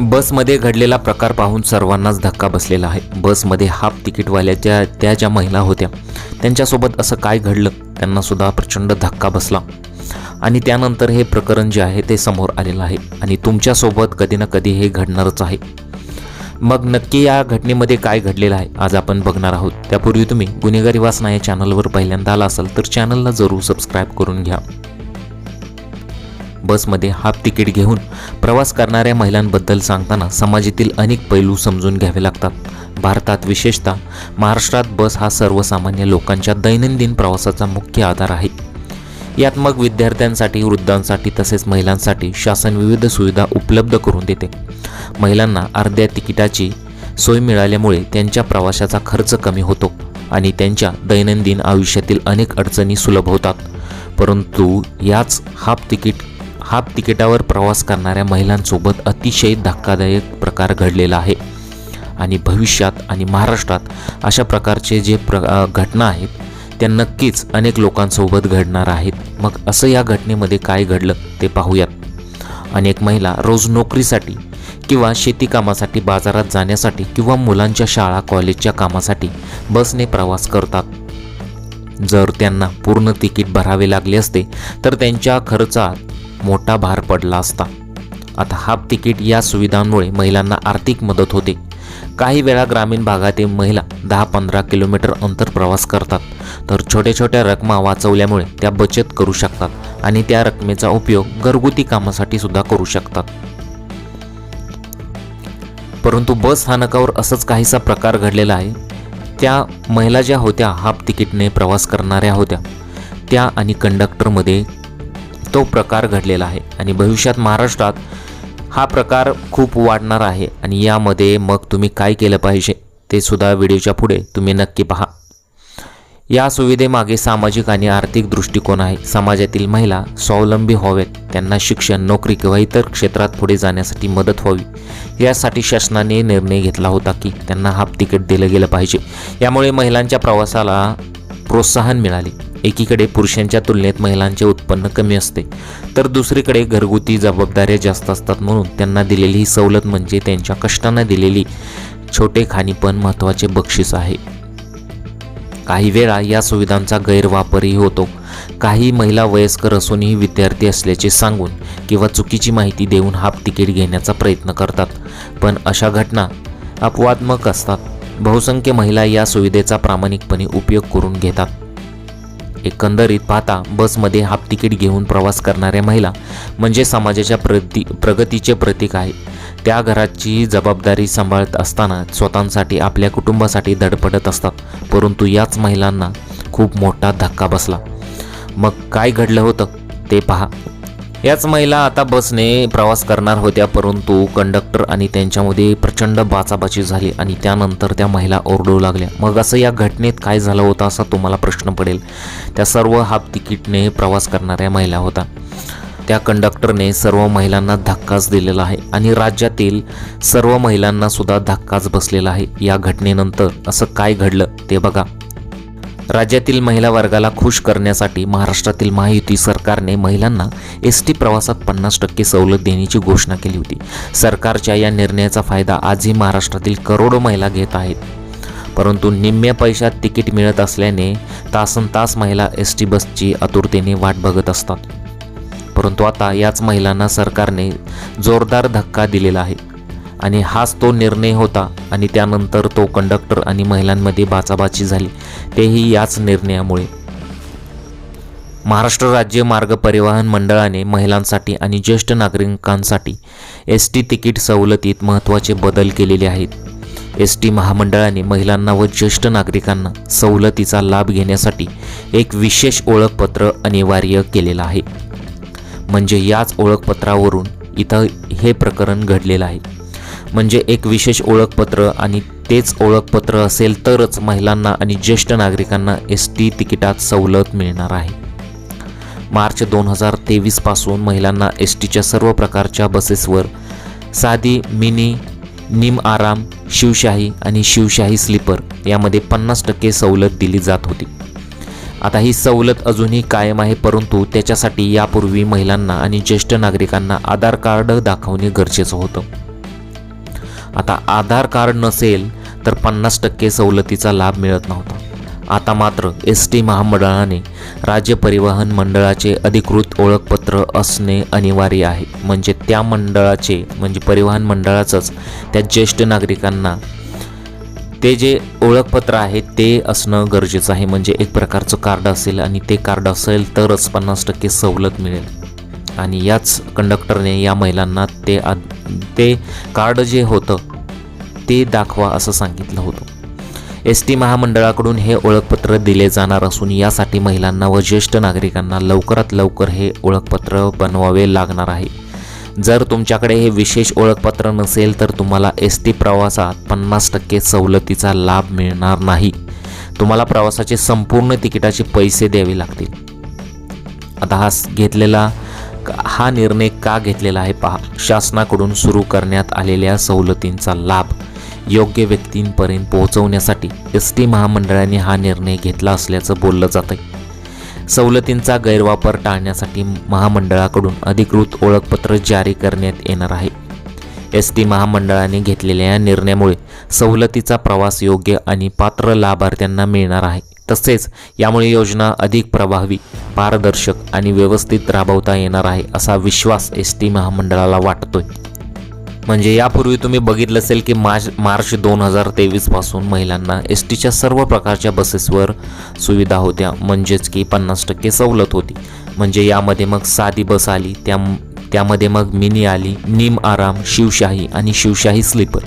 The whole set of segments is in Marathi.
बसमध्ये घडलेला प्रकार पाहून सर्वांनाच धक्का बसलेला आहे. बसमध्ये हाफ तिकीटवाल्याच्या त्या ज्या महिला होत्या त्यांच्यासोबत असं काय घडलं त्यांनासुद्धा प्रचंड धक्का बसला. आणि त्यानंतर हे प्रकरण जे आहे ते समोर आलेलं आहे. आणि तुमच्यासोबत कधी ना कधी हे घडणारच आहे. मग नक्की या घटनेमध्ये काय घडलेलं आहे आज आपण बघणार आहोत. त्यापूर्वी तुम्ही गुन्हेगारी वासना या चॅनलवर पहिल्यांदा आला असाल तर चॅनलला जरूर सबस्क्राईब करून घ्या. बसमध्ये हाफ तिकीट घेऊन प्रवास करणाऱ्या महिलांबद्दल सांगताना समाजातील अनेक पैलू समजून घ्यावे लागतात. भारतात विशेषतः महाराष्ट्रात बस हा सर्वसामान्य लोकांच्या दैनंदिन प्रवासाचा मुख्य आधार आहे. यात मग विद्यार्थ्यांसाठी वृद्धांसाठी तसेच महिलांसाठी शासन विविध सुविधा उपलब्ध करून देते. महिलांना अर्ध्या तिकिटाची सोय मिळाल्यामुळे त्यांच्या प्रवासाचा खर्च कमी होतो आणि त्यांच्या दैनंदिन आयुष्यातील अनेक अडचणी सुलभ होतात. परंतु याच हाफ तिकीट हाफ तिकिटावर प्रवास करणाऱ्या महिलांसोबत अतिशय धक्कादायक प्रकार घडलेला आहे. आणि भविष्यात आणि महाराष्ट्रात अशा प्रकारचे जे प्र घटना आहेत त्या नक्कीच अनेक लोकांसोबत घडणार आहेत. मग असं या घटनेमध्ये काय घडलं ते पाहूयात. अनेक महिला रोज नोकरीसाठी किंवा शेतीकामासाठी बाजारात जाण्यासाठी किंवा मुलांच्या शाळा कॉलेजच्या कामासाठी बसने प्रवास करतात. जर त्यांना पूर्ण तिकीट भरावे लागले असते तर त्यांच्या खर्चात मोठा भार पडला असता. आता हाफ तिकीट या सुविधांमुळे महिलांना आर्थिक मदत होते. काही वेळा ग्रामीण भागातील महिला दहा पंधरा किलोमीटर अंतर प्रवास करतात. तर छोट्या छोट्या रकमा वाचवल्यामुळे त्या बचत करू शकतात आणि त्या रकमेचा उपयोग घरगुती कामासाठी सुद्धा करू शकतात. परंतु बस स्थानकावर असंच काहीसा प्रकार घडलेला आहे. त्या महिला ज्या होत्या हाफ तिकीटने प्रवास करणाऱ्या होत्या. त्या आणि कंडक्टरमध्ये तो प्रकार घडलेला आहे आणि भविष्यात महाराष्ट्रात हा प्रकार खूप वाढणार आहे आणि यामध्ये मग तुम्ही काय केलं पाहिजे ते सुद्धा व्हिडिओच्या पुढे तुम्ही नक्की पहा. या सुविधेमागे सामाजिक आणि आर्थिक दृष्टिकोन आहे. समाजातील महिला स्वावलंबी व्हाव्यात त्यांना शिक्षण नोकरी किंवा इतर क्षेत्रात पुढे जाण्यासाठी मदत व्हावी. यासाठी शासनाने निर्णय घेतला होता की त्यांना हाफ तिकीट दिलं गेलं पाहिजे. यामुळे महिलांच्या प्रवासाला प्रोत्साहन मिळाले. एकीकडे पुरुषांच्या तुलनेत महिलांचे उत्पन्न कमी असते तर दुसरीकडे घरगुती जबाबदाऱ्या जास्त असतात म्हणून त्यांना दिलेली ही सवलत म्हणजे त्यांच्या कष्टांना दिलेली छोटे खाणीपण महत्त्वाचे बक्षीस आहे. काही वेळा या सुविधांचा गैरवापरही होतो. काही महिला वयस्कर असूनही विद्यार्थी असल्याचे सांगून किंवा चुकीची माहिती देऊन हाफ तिकीट घेण्याचा प्रयत्न करतात पण अशा घटना अपवादात्मक असतात. बहुसंख्य महिला या सुविधेचा प्रामाणिकपणे उपयोग करून घेतात. एकंदरीत पाहता बसमध्ये हाफ तिकीट घेऊन प्रवास करणाऱ्या महिला म्हणजे समाजाच्या प्रति प्रगतीचे प्रतीक आहे. त्या घराची जबाबदारी सांभाळत असताना स्वतःसाठी आपल्या कुटुंबासाठी धडपडत असतात परंतु याच महिलांना खूप मोठा धक्का बसला. मग काय घडलं होतं ते पहा. याच महिला आता बसने प्रवास करणार होत्या परंतु कंडक्टर आणि त्यांच्यामध्ये प्रचंड बाचाबाची झाली आणि त्यानंतर त्या महिला ओरडू लागल्या. मग असं या घटनेत काय झालं होतं असा तुम्हाला प्रश्न पडेल. त्या सर्व हाफ तिकीटने प्रवास करणाऱ्या महिला होता त्या कंडक्टरने सर्व महिलांना धक्काच दिलेला आहे आणि राज्यातील सर्व महिलांना सुद्धा धक्काच बसलेला आहे. या घटनेनंतर असं काय घडलं ते बघा. राज्यातील महिला वर्गाला खुश करण्यासाठी महाराष्ट्रातील महायुती सरकारने महिलांना एस टी प्रवासात पन्नास टक्के सवलत देण्याची घोषणा केली होती. सरकारच्या या निर्णयाचा फायदा आजही महाराष्ट्रातील करोडो महिला घेत आहेत. परंतु निम्म्या पैशात तिकीट मिळत असल्याने तासन तास महिला एस टी बसची आतुरतेने वाट बघत असतात. परंतु आता याच महिलांना सरकारने जोरदार धक्का दिलेला आहे. आणि हाच तो निर्णय होता आणि त्यानंतर तो कंडक्टर आणि महिलांमध्ये बाचाबाची झाली. तेही याच निर्णयामुळे. महाराष्ट्र राज्य मार्ग परिवहन मंडळाने महिलांसाठी आणि ज्येष्ठ नागरिकांसाठी एस टी तिकीट सवलतीत महत्त्वाचे बदल केलेले आहेत. एस टी महामंडळाने महिलांना व ज्येष्ठ नागरिकांना सवलतीचा लाभ घेण्यासाठी एक विशेष ओळखपत्र अनिवार्य केलेलं आहे. म्हणजे याच ओळखपत्रावरून इथं हे प्रकरण घडलेलं आहे. म्हणजे एक विशेष ओळखपत्र आणि तेच ओळखपत्र असेल तरच महिलांना आणि ज्येष्ठ नागरिकांना एस टी तिकिटात सवलत मिळणार आहे. मार्च दोन हजार तेवीसपासून महिलांना एस टीच्या सर्व प्रकारच्या बसेसवर साधी मिनी निम आराम शिवशाही आणि शिवशाही स्लीपर यामध्ये पन्नास टक्के सवलत दिली जात होती. आता ही सवलत अजूनही कायम आहे परंतु त्याच्यासाठी यापूर्वी महिलांना आणि ज्येष्ठ नागरिकांना आधार कार्ड दाखवणे गरजेचं होतं. आता आधार कार्ड नसेल तर पन्नास टक्के सवलतीचा लाभ मिळत नव्हता. आता मात्र एस टी महामंडळाने राज्य परिवहन मंडळाचे अधिकृत ओळखपत्र असणे अनिवार्य आहे. म्हणजे त्या मंडळाचे म्हणजे परिवहन मंडळाचंच त्या ज्येष्ठ नागरिकांना ते जे ओळखपत्र आहे ते असणं गरजेचं आहे. म्हणजे एक प्रकारचं कार्ड असेल आणि ते कार्ड असेल तरच पन्नास टक्के सवलत मिळेल. आणि याच कंडक्टरने या महिलांना ते ते कार्ड जे होतं ते दाखवा असं सांगितलं होतं. एस टी महामंडळाकडून हे ओळखपत्र दिले जाणार असून यासाठी महिलांना व ज्येष्ठ नागरिकांना लवकरात लवकर हे ओळखपत्र बनवावे लागणार आहे. जर तुमच्याकडे हे विशेष ओळखपत्र नसेल तर तुम्हाला एस टी प्रवासात पन्नास टक्के सवलतीचा लाभ मिळणार नाही. तुम्हाला प्रवासाचे संपूर्ण तिकिटाचे पैसे द्यावे लागतील. आता हा घेतलेला हा निर्णय का घेतलेला आहे पहा. शासनाकडून सुरू करण्यात आलेल्या सवलतींचा लाभ योग्य व्यक्तींपर्यंत पोहोचवण्यासाठी एस टी महामंडळाने हा निर्णय घेतला असल्याचं बोललं जात आहे सवलतींचा गैरवापर टाळण्यासाठी महामंडळाकडून अधिकृत ओळखपत्र जारी करण्यात येणार आहे. एस टी महामंडळाने घेतलेल्या या निर्णयामुळे सवलतीचा प्रवास योग्य आणि पात्र लाभार्थ्यांना मिळणार आहे. तसेच यामुळे योजना अधिक प्रभावी पारदर्शक आणि व्यवस्थित राबवता येणार आहे असा विश्वास एस टी महामंडळाला वाटतोय. म्हणजे यापूर्वी तुम्ही बघितलं असेल की मार्च मार्च दोन हजार तेवीसपासून महिलांना एस टीच्या सर्व प्रकारच्या बसेसवर सुविधा होत्या. म्हणजेच की पन्नास टक्के सवलत होती. म्हणजे यामध्ये मग साधी बस आली त्या त्यामध्ये मग मिनी आली निम आराम शिवशाही आणि शिवशाही स्लीपर.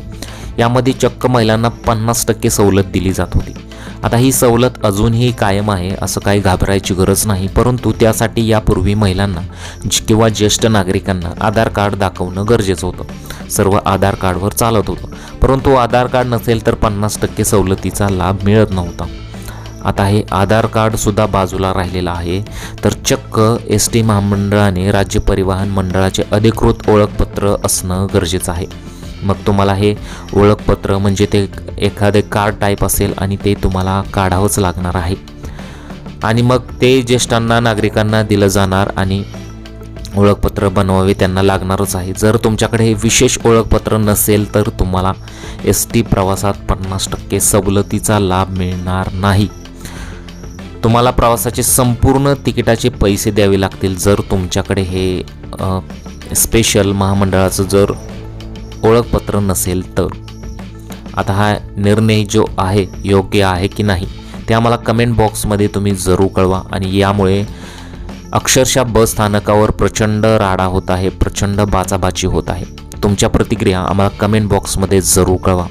यामध्ये चक्क महिलांना पन्नास टक्के सवलत दिली जात होती. आता ही सवलत अजूनही कायम आहे असं काही घाबरायची गरज नाही. परंतु त्यासाठी यापूर्वी महिलांना किंवा ज्येष्ठ नागरिकांना आधार कार्ड दाखवणं गरजेचं होतं. सर्व आधार कार्डवर चालत होतं. परंतु आधार कार्ड नसेल तर पन्नास टक्के सवलतीचा लाभ मिळत नव्हता. आता हे आधार कार्डसुद्धा बाजूला राहिलेलं आहे. तर चक्क एस टी महामंडळाने राज्य परिवहन मंडळाचे अधिकृत ओळखपत्र असणं गरजेचं आहे. मग तुम्हाला हे ओळखपत्र म्हणजे ते एखादे कार्ड टाईप असेल आणि ते तुम्हाला काढावंच लागणार आहे. आणि मग ते ज्येष्ठांना नागरिकांना दिलं जाणार आणि ओळखपत्र बनवावे त्यांना लागणारच आहे. जर तुमच्याकडे हे विशेष ओळखपत्र नसेल तर तुम्हाला एस टी प्रवासात पन्नास टक्के सवलतीचा लाभ मिळणार नाही. तुम्हाला प्रवासाचे संपूर्ण तिकिटाचे पैसे द्यावे लागतील जर तुमच्याकडे हे स्पेशल महामंडळाचं जर ओळखपत्र नसेल तर. आता हा निर्णय जो आहे योग्य आहे की नाही ते आम्हाला कमेंट बॉक्समध्ये तुम्ही जरूर कळवा आणि यामुळे अक्षरशः बस स्थानकावर प्रचंड राडा होत आहे प्रचंड बाचाबाची होत आहे. तुमच्या प्रतिक्रिया आम्हाला कमेंट बॉक्समध्ये जरूर कळवा.